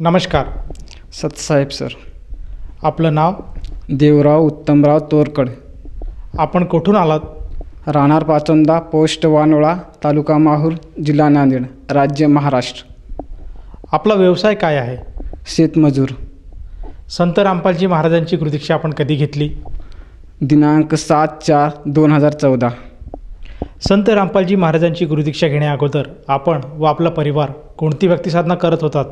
नमस्कार. सतसाहेब सर. आपलं नाव? देवराव उत्तमराव तोरकड. आपण कुठून आलात? राहणार पाचोंदा पोस्ट वानोळा तालुका माहूर जिल्हा नांदेड राज्य महाराष्ट्र. आपला व्यवसाय काय आहे? शेतमजूर. संत रामपालजी महाराजांची गुरुदीक्षा आपण कधी घेतली? दिनांक सात चार दोन हजार चौदा. संत रामपालजी महाराजांची गुरुदीक्षा घेण्या अगोदर आपण व आपला परिवार कोणती भक्तिसाधना करत होतात?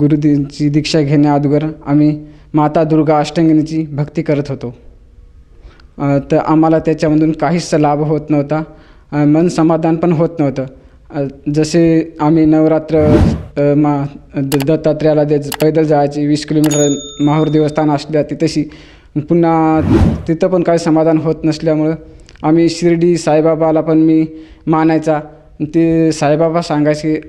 गुरुजींची दीक्षा घेण्याअगोदर आम्ही माता दुर्गा अष्टंगिनीची भक्ती करत होतो. तर आम्हाला त्याच्यामधून काहीच लाभ होत नव्हता. मन समाधान पण होत नव्हतं. जसे आम्ही नवरात्र मा दत्तात्र्याला दे पैदल जायचे वीस किलोमीटर माहूर देवस्थान असल्या तिथेशी पुन्हा तिथं पण काही समाधान होत नसल्यामुळं आम्ही शिर्डी साईबाबाला पण मी मानायचा. ते साईबाबा सांगायचे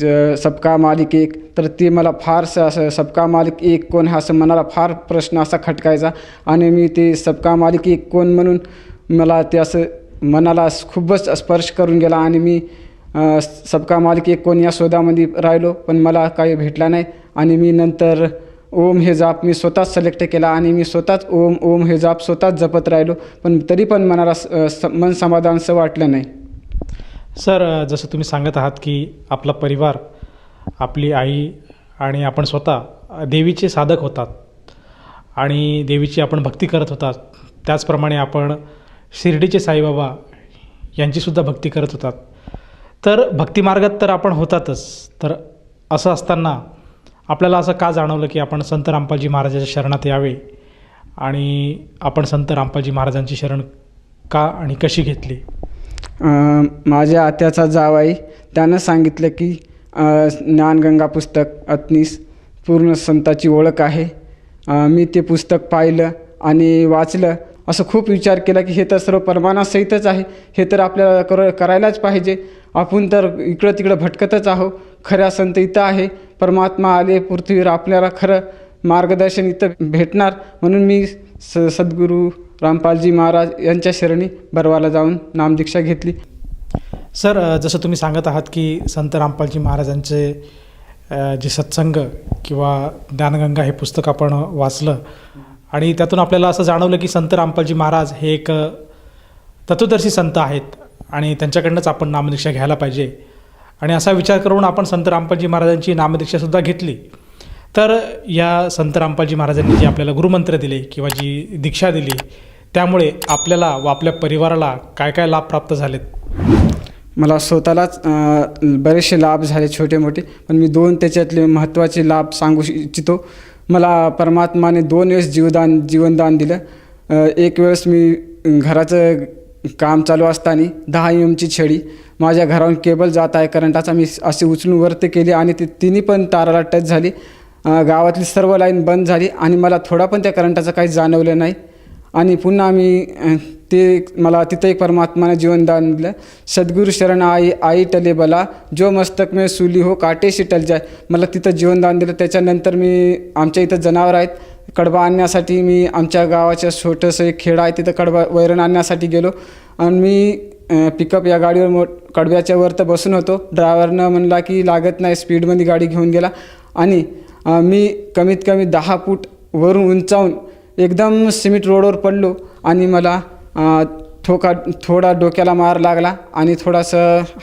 ज- सबका मालिक एक. तर ते मला फारसं असं सबका मालिक एक कोण? हा असं मनाला फार प्रश्न असा खटकायचा. आणि मी ते सबका मालिक एक कोण म्हणून मला ते असं मनाला खूपच स्पर्श करून गेला. आणि मी सबका मालिक एक कोण या शोधामध्ये राहिलो पण मला काही भेटला नाही. आणि मी नंतर ओम हे जाप मी स्वतःच सिलेक्ट केला. आणि मी स्वतःच ओम ओम हे जाप स्वतःच जपत राहिलो. पण तरी पण मनाला स- मन समाधानसं वाटलं नाही. सर जसं तुम्ही सांगत आहात की आपला परिवार आपली आई आणि आपण स्वतः देवीचे साधक होतात आणि देवीची आपण भक्ती करत होतात. त्याचप्रमाणे आपण शिर्डीचे साईबाबा यांचीसुद्धा भक्ती करत होतात. तर भक्तिमार्गात तर आपण होतातच. तर असं असताना आपल्याला असं का जाणवलं की आपण संत रामपालजी महाराजाच्या शरणात यावे आणि आपण संत रामपालजी महाराजांची शरण का आणि कशी घेतली? माझ्या आत्याचा जावाई त्यानं सांगितलं की ज्ञानगंगा पुस्तक अतनीस पूर्ण संताची ओळख आहे. मी ते पुस्तक पाहिलं आणि वाचलं. असं खूप विचार केला की हे तर सर्व परमानासहितच आहे. हे तर आपल्याला कर करायलाच पाहिजे. आपण तर इकडं तिकडं भटकतच आहो खऱ्या संत इथं आहे. परमात्मा आले पृथ्वीवर आपल्याला खरं मार्गदर्शन इथं भेटणार. म्हणून मी स सद्गुरू रामपालजी महाराज यांच्या शरणी बरवाला जाऊन नामदीक्षा घेतली. सर जसं तुम्ही सांगत आहात की संत रामपालजी महाराजांचे जे सत्संग किंवा ज्ञानगंगा हे पुस्तक आपण वाचलं आणि त्यातून आपल्याला असं जाणवलं की संत रामपालजी महाराज हे एक तत्वदर्शी संत आहेत आणि त्यांच्याकडनंच आपण नामदीक्षा घ्यायला पाहिजे. आणि असा विचार करून आपण संत रामपालजी महाराजांची नामदीक्षासुद्धा घेतली. तर या संत रामपालजी महाराजांनी जी आपल्याला गुरुमंत्र दिले किंवा जी दीक्षा दिली त्यामुळे आपल्याला व आपल्या परिवाराला काय काय लाभ प्राप्त झालेत? मला स्वतःलाच बरेचसे लाभ झाले छोटे मोठे पण मी दोन त्याच्यातले महत्त्वाचे लाभ सांगू इच्छितो. मला परमात्माने दोन वेळेस जीवदान जीवनदान दिलं. एक वेळेस मी घराचं काम चालू असताना दहा एमची छडी माझ्या घराहून केबल जात आहे करंटाचा मी असे उचलून वरती केली आणि ती तिन्ही पण ताराला टच झाली. गावातली सर्व लाईन बंद झाली आणि मला थोडा पण त्या करंटाचं काही जाणवलं नाही. आणि पुन्हा मी ते मला तिथं एक परमात्माने जीवनदान दिलं. सद्गुरू शरण आई आई टले बला जो मस्तक में सुली हो काटेशी टल जाय. मला तिथं जीवनदान दिलं. त्याच्यानंतर मी आमच्या इथं जनावर आहेत. कडबा आणण्यासाठी मी आमच्या गावाच्या छोटंसं एक खेडा आहे. तिथं कडबा वैरण आणण्यासाठी गेलो. आणि मी पिकअप या गाडीवर मो कडब्याच्या वर तर बसून होतो. ड्रायव्हरनं म्हणला की लागत नाही स्पीडमध्ये गाडी घेऊन गेला. आणि मी कमीत कमी दहा फूट वरून उंचावून एकदम सिमेंट रोडवर पडलो आणि मला ठोका थोका थोडा डोक्याला मार लागला आणि थोडासा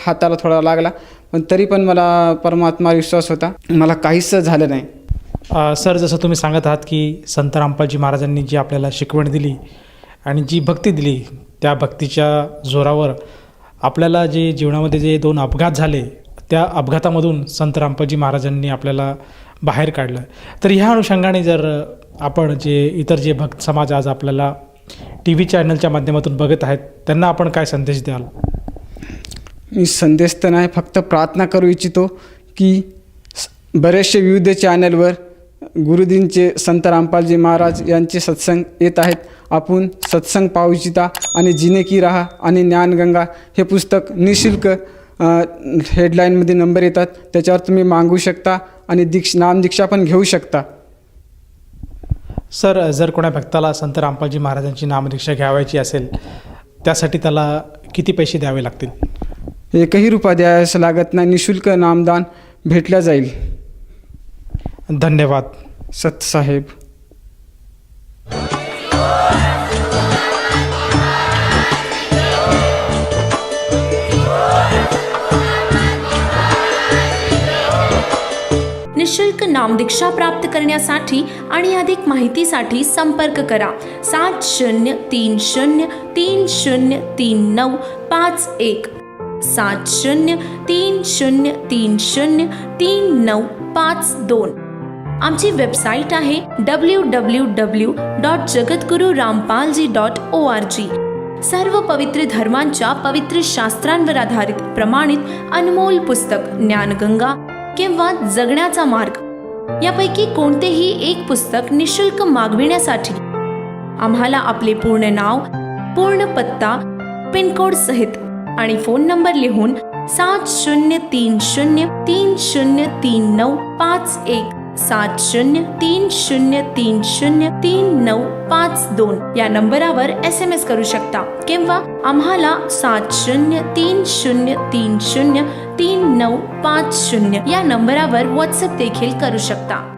हाताला थोडा लागला. पण तरी पण मला परमात्मा विश्वास होता. मला काहीच झालं नाही. सर जसं तुम्ही सांगत आहात की संत रामपालजी महाराजांनी जी आपल्याला शिकवण दिली आणि जी भक्ती दिली त्या भक्तीच्या जोरावर आपल्याला जे जीवनामध्ये जे दोन अपघात झाले त्या अपघातामधून संत रामपालजी महाराजांनी आपल्याला बाहेर काढलं. तर ह्या अनुषंगाने जर आपण जे इतर जे भक्त समाज आज आपल्याला टी व्ही चॅनलच्या माध्यमातून बघत आहेत त्यांना आपण काय संदेश द्याल? मी संदेश तर नाही फक्त प्रार्थना करू इच्छितो की बरेचसे विविध चॅनलवर गुरुजींचे संत रामपालजी महाराज यांचे सत्संग येत आहेत. आपण सत्संग पाहू इच्छिता आणि जिने की राहा आणि ज्ञानगंगा हे पुस्तक निशुल्क हेडलाईनमध्ये नंबर येतात. त्याच्यावर तुम्ही मागू शकता. आणि दीक्ष नामदीक्षा पण घेऊ शकता. सर जर कोणा भक्ताला संत रामपालजी महाराजांची नामदीक्षा घ्यावायची असेल त्यासाठी त्याला किती पैसे द्यावे लागतील? एकही रुपया द्यायचं लागत नाही. निशुल्क नामदान भेटलं जाईल. धन्यवाद. सतसाहेब निशुल्क नामदीक्षा प्राप्त करण्यासाठी आणि अधिक माहितीसाठी संपर्क करा. सात शून्य तीन शून्य तीन शून्य तीन नऊ पाच एक. सात शून्य तीन शून्य तीन शून्य तीन नऊ पाच दोन. आमची वेबसाईट आहे डब्ल्यू डब्ल्यू डब्ल्यू डॉट जगद्गुरू Rampalji dot O R G सर्व पवित्र धर्मांच्या पवित्र शास्त्रांवर आधारित प्रमाणित अनमोल पुस्तक ज्ञानगंगा किंवा जगण्याचा मार्ग. यापैकी कोणतेही एक पुस्तक निशुल्क मागविण्यासाठी. आम्हाला आपले पूर्ण नाव पूर्ण पत्ता पिनकोड सहित आणि फोन नंबर लिहून सात शून्य तीन शून्य तीन शून्य तीन नऊ पाच एक सात शून्य तीन शून्य तीन शून्य तीन नऊ पाच दोन या नंबरावर एस एम एस करू शकता. किंवा आम्हाला सात शून्य तीन शून्य तीन शून्य तीन नऊ पाच शून्य या नंबरावर व्हॉट्सअप देखील करू शकता.